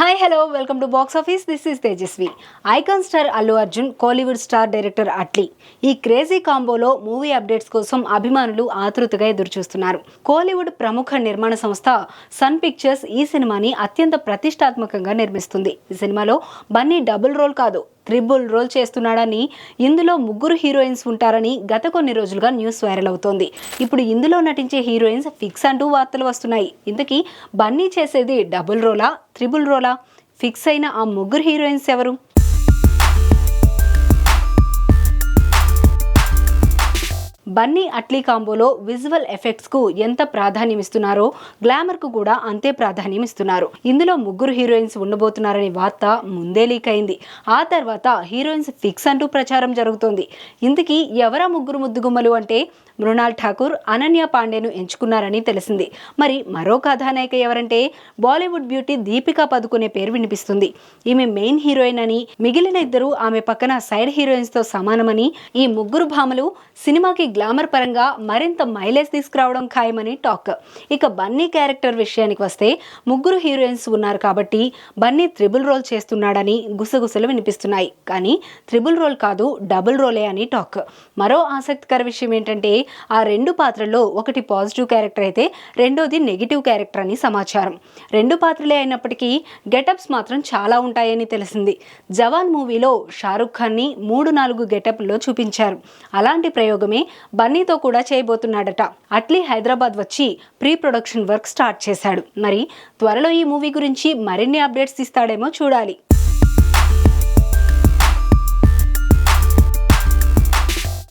Hi hello welcome to box office this is Tejaswi icon star Allu Arjun Kollywood star director Atlee ఈ crazy కాంబోలో movie updates కోసం అభిమానులు ఆతృతగా ఎదురుచూస్తున్నారు. కోలీవుడ్ ప్రముఖ నిర్మాణ సంస్థ సన్ పిక్చర్స్ ఈ సినిమాని అత్యంత ప్రతిష్టాత్మకంగా నిర్మిస్తుంది. ఈ సినిమాలో బన్నీ డబుల్ రోల్ కాదు త్రిబుల్ రోల్ చేస్తున్నాడని ఇందులో ముగ్గురు హీరోయిన్స్ ఉంటారని గత కొన్ని రోజులుగా న్యూస్ వైరల్ అవుతోంది. ఇప్పుడు ఇందులో నటించే హీరోయిన్స్ ఫిక్స్ అంటూ వార్తలు వస్తున్నాయి. ఇంతకీ బన్నీ చేసేది డబుల్ రోలా త్రిబుల్ రోలా? ఫిక్స్ అయిన ఆ ముగ్గురు హీరోయిన్స్ ఎవరు? బన్నీ అట్లీ కాంబోలో విజువల్ ఎఫెక్ట్స్కు ఎంత ప్రాధాన్యం ఇస్తున్నారో గ్లామర్కు కూడా అంతే ప్రాధాన్యం ఇస్తున్నారు ఇందులో ముగ్గురు హీరోయిన్స్ ఉండబోతున్నారనే వార్త ముందే లీక్ అయింది. ఆ తర్వాత హీరోయిన్స్ ఫిక్స్ అంటూ ప్రచారం జరుగుతోంది. ఇంతకీ ఎవరా ముగ్గురు ముద్దుగుమ్మలు అంటే మృణాల్ ఠాకూర్ అనన్య పాండేను ఎంచుకున్నారని తెలిసింది. మరి మరో కథానాయిక ఎవరంటే బాలీవుడ్ బ్యూటీ దీపికా పదుకునే పేరు వినిపిస్తుంది. ఈమె మెయిన్ హీరోయిన్ అని మిగిలిన ఇద్దరు ఆమె పక్కన సైడ్ హీరోయిన్స్తో సమానమని ఈ ముగ్గురు భామలు సినిమాకి గ్లామర్ పరంగా మరింత మైలేజ్ తీసుకురావడం ఖాయమని టాక్. ఇక బన్నీ క్యారెక్టర్ విషయానికి వస్తే ముగ్గురు హీరోయిన్స్ ఉన్నారు కాబట్టి బన్నీ త్రిబుల్ రోల్ చేస్తున్నాడని గుసగుసలు వినిపిస్తున్నాయి. కానీ త్రిబుల్ రోల్ కాదు డబుల్ రోలే అని టాక్. మరో ఆసక్తికర విషయం ఏంటంటే ఆ రెండు పాత్రల్లో ఒకటి పాజిటివ్ క్యారెక్టర్ అయితే రెండోది నెగిటివ్ క్యారెక్టర్ అని సమాచారం. రెండు పాత్రలే అయినప్పటికీ గెటప్స్ మాత్రం చాలా ఉంటాయని తెలిసింది. జవాన్ మూవీలో షారుఖ్ ఖాన్ని మూడు నాలుగు గెటప్లో చూపించారు. అలాంటి ప్రయోగమే బన్నీతో కూడా చేయబోతున్నాడట. అట్లీ హైదరాబాద్ వచ్చి ప్రీ ప్రొడక్షన్ వర్క్ స్టార్ట్ చేశాడు. మరి త్వరలో ఈ మూవీ గురించి మరిన్ని అప్డేట్స్ ఇస్తాడేమో చూడాలి.